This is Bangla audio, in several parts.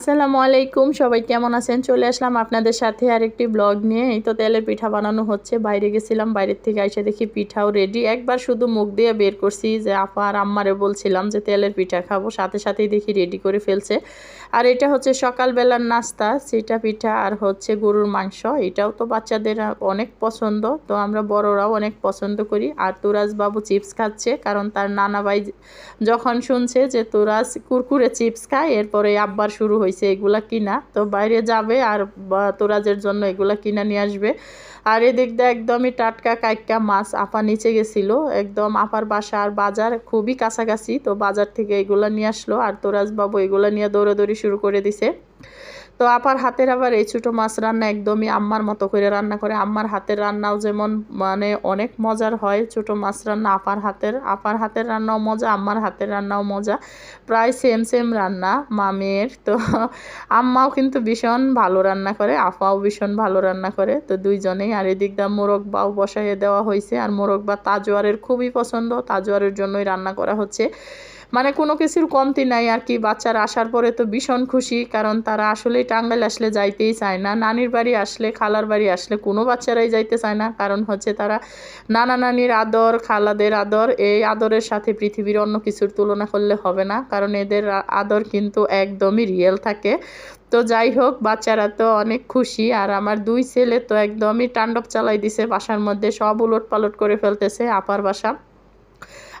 আসসালামু আলাইকুম, সবাই কেমন আছেন? চলে আসলাম আপনাদের সাথে আরেকটি ব্লগ নিয়ে। এই তো তেলের পিঠা বানানো হচ্ছে। বাইরে গেছিলাম, বাইরের থেকে এসে দেখি পিঠাও রেডি একবার শুধু মুখ দিয়ে বের করছি যে আপা আর আম্মারে বলছিলাম যে তেলের পিঠা খাব। সাথে সাথেই দেখি রেডি করে ফেলছে। আর এটা হচ্ছে সকালবেলার নাস্তা, সেটা পিঠা আর হচ্ছে গরুর মাংস। এটাও তো বাচ্চাদের অনেক পছন্দ। তো আমরা বড়রাও অনেক পছন্দ করি। আর তুরাজ বাবু চিপস খাচ্ছে, কারণ তার নানা ভাই যখন শুনছে যে তুরাজ কুরকুরে চিপস খায়, এরপরে আব্বার শুরু হয়েছে এগুলা কিনা। তো বাইরে যাবে আর তোরাজের জন্য এগুলা কিনা নিয়ে আসবে। আর এদিক একদমই টাটকা কাইকা মাছ আপা নিচে গেছিল। একদম আপার বাসা আর বাজার খুবই কাছাকাছি। তো বাজার থেকে এগুলা নিয়ে আসলো আর তোরাজ বাবু এগুলা নিয়ে দৌড়াদৌড়ি শুরু করে দিছে। তো আপার হাতের আবার এই ছোটো মাছ রান্না একদমই আম্মার মতো করে রান্না করে। আম্মার হাতের রান্নাও যেমন মানে অনেক মজার হয় ছোটো মাছ রান্না, আপার হাতের আপার হাতের রান্নাও মজা, আম্মার হাতের রান্নাও মজা। প্রায় সেম সেম রান্না, মামের। তো আম্মাও কিন্তু ভীষণ ভালো রান্না করে আপাও ভীষণ ভালো রান্না করে। তো দুইজনেই, আর এদিক দা মোরগবাও বসাইয়ে দেওয়া হয়েছে আর মোরগবা তাজোয়ারের খুবই পছন্দ, তাজোয়ারের জন্যই রান্না করা হচ্ছে। মানে কোনো কিছুর কমতি নাই আর কি। বাচ্চারা আসার পরে তো ভীষণ খুশি, কারণ তারা আসলেই টাঙ্গাইল আসলে যাইতেই চায় না। নানির বাড়ি আসলে, খালার বাড়ি আসলে কোনো বাচ্চারাই যাইতে চায় না। কারণ হচ্ছে তারা নানা নানির আদর, খালাদের আদর, এই আদরের সাথে পৃথিবীর অন্য কিছুর তুলনা করলে হবে না। কারণ এদের আদর কিন্তু একদমই রিয়েল থাকে। তো যাই হোক, বাচ্চারা তো অনেক খুশি। আর আমার দুই ছেলে তো একদমই তাণ্ডব চালাই দিছে, বাসার মধ্যে সব উলট পালট করে ফেলতেছে আপার বাসা।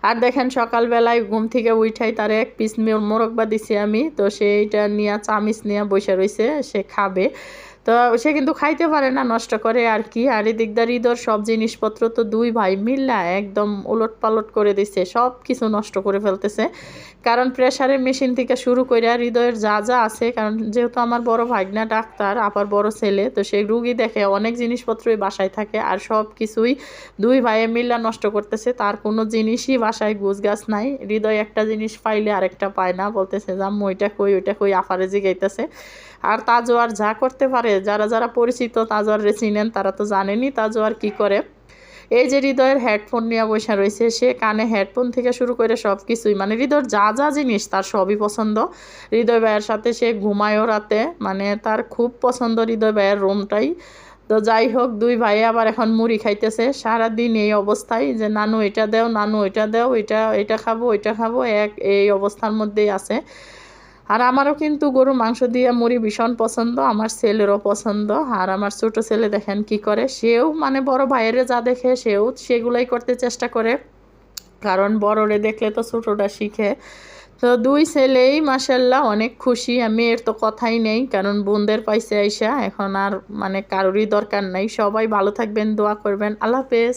আর দেখেন সকালবেলায় ঘুম থেকে উঠাই তার এক পিস মোরকবা দিছি আমি। তো সেইটা নিয়ে চামিচ নিয়ে বসে রয়েছে সে খাবে। তো সে কিন্তু খাইতে পারে না, নষ্ট করে আর কি। আর এদিকদার ঈদর সব জিনিসপত্র তো দুই ভাই মিল্লা একদম উলট পালট করে দিচ্ছে সব কিছু নষ্ট করে ফেলতেছে। কারণ প্রেসারের মেশিন থেকে শুরু করে হৃদয়ের যা যা আছে, কারণ যেহেতু আমার বড় ভাগনা ডাক্তার, আপার বড় ছেলে, তো সেই রুগী দেখে অনেক জিনিসপত্রই বাসায় থাকে আর সব কিছুই দুই ভাইয়ে মিল্লা নষ্ট করতেছে। তার কোনো জিনিসই বাসায় গুছগাছ নাই। হৃদয় একটা জিনিস পাইলে আরেকটা পায় না। বলতেছে যে ওইটা কই ওইটা কই? আফারে জিগাইতেছে। আর তাজোয়ার যা করতে পারে, যারা যারা পরিচিত তাজোয়ার চিনেন তারা তো জানেনই তাজোয়ার কি করে। এই যে হৃদয়ের হেডফোন নিয়ে বসে রয়েছে, সে কানে হেডফোন থেকে শুরু করে সব কিছুই মানে হৃদয়ের যা যা জিনিস তার সবই পছন্দ। হৃদয় ভাইয়ের সাথে সে ঘুমায়ও রাতে মানে তার খুব পছন্দ হৃদয় ভাইয়ের রুমটাই তো যাই হোক, দুই ভাই আবার এখন মুড়ি খাইতেছে। সারাদিন এই অবস্থায় যে, নানু, এটা দেও, নানু, এটা দেও, এটা এটা খাব ওইটা খাব, এক, এই অবস্থার মধ্যেই আছে। আর আমারও কিন্তু গরু মাংস দিয়ে মুড়ি ভীষণ পছন্দ, আমার ছেলেরও পছন্দ। আর আমার ছোট ছেলে দেখেন কি করে, সেও মানে বড় ভাইয়ের যা দেখে সেও সেগুলাই করতে চেষ্টা করে। কারণ বড়রে দেখলে তো ছোটোটা শিখে। তো দুই ছেলেই মাসাল্লাহ অনেক খুশি আমি এর তো কথাই নেই, কারণ বোনদের পাইছে আইসা। এখন আর মানে কারোরই দরকার নাই। সবাই ভালো থাকবেন, দোয়া করবেন। আল্লাহ হাফেজ।